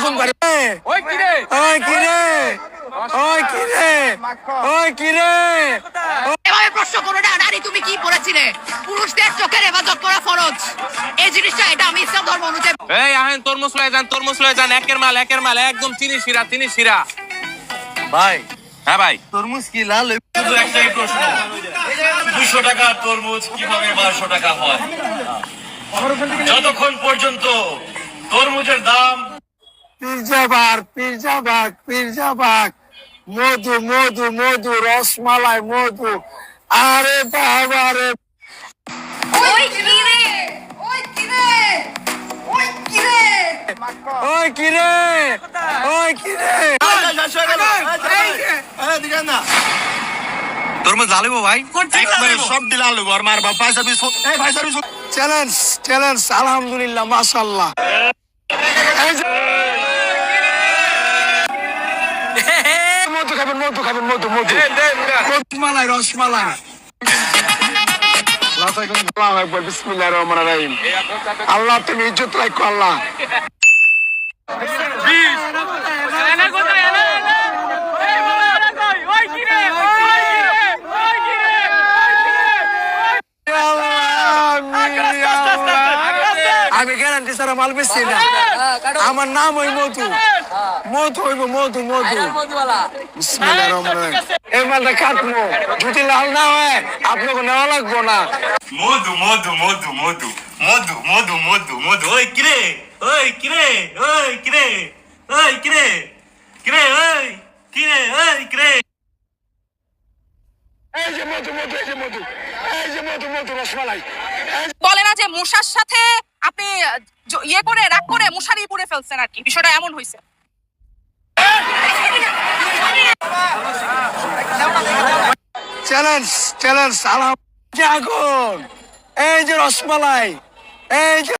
আগুন করে। ওই কি রে? ওই কি রে? ওই কি রে? ওই কি রে? এভাবে প্রশ্ন করো না নারী তুমি কি পড়েছিলে? পুরুষদের চোখের হেফাজত করা ফরজ। এই জিনিসটা এটা আমি ইসলাম ধর্ম অনুযায়ী এই আহেন তরমুজ লয়ে যান তরমুজ লয়ে যান একের মাল একের মাল একদম চিনি শিরা চিনি শিরা। ভাই। হ্যাঁ ভাই। তরমুজ কি লাল? শুধু একটাই প্রশ্ন। দুশো টাকা তরমুজ কীভাবে বারোশো টাকা হয়? যতক্ষণ পর্যন্ত তরমুজের দাম পিরজাবাগ পিরজাবাগ পিরজাবাগ। মধু মধু মধু রসমালাই মধু। আরে বাবা রে। ওই কিরে ওই কিরে ওই কিরে ওই কি রে? ওই কি রে? তরমুজ লালবো ভাই? একবারে সব দিলে আলু আর মার বাপ সার্ভিস এই ভাই সার্ভিস চ্যালেঞ্জ চ্যালেঞ্জ আলহামদুলিল্লাহ মাশাল্লাহ মধু খাবেন মধু খাবেন মধু মধু রসমালাই রসমালাই আল্লাহু আকবার, বিসমিল্লাহির রহমানির রহিম। আল্লাহ তুমি ইজ্জত রাখো আল্লাহ আমি গ্যারান্টি ছাড়া মাল বেচছি না আমার নাম ওই মধু মধু হইব মধু মধু বিসমিল্লাহির রহমানির রহিম। এই মালটা কাটবো যদি লাল না হয় আপনাকে নেওয়া লাগবো না। মধু মধু মধু মধু। মধু মধু মধু মধু। ওই কিরে ওই কিরে ওই কিরে ওই কিরে কিরে ওই কিরে ওই কিরে। যে মধু মধু এই যে মধু। এই যে মধু মধু রসমালাই। বলে না যে মশার সাথে আপনি ইয়ে করে রাগ করে মশারি পুড়ে ফেলছেন আর কি। বিষয়টা এমন হয়েছে চ্যালেঞ্জ চ্যালেঞ্জ আলহাম যে এই যে রসমালাই এই যে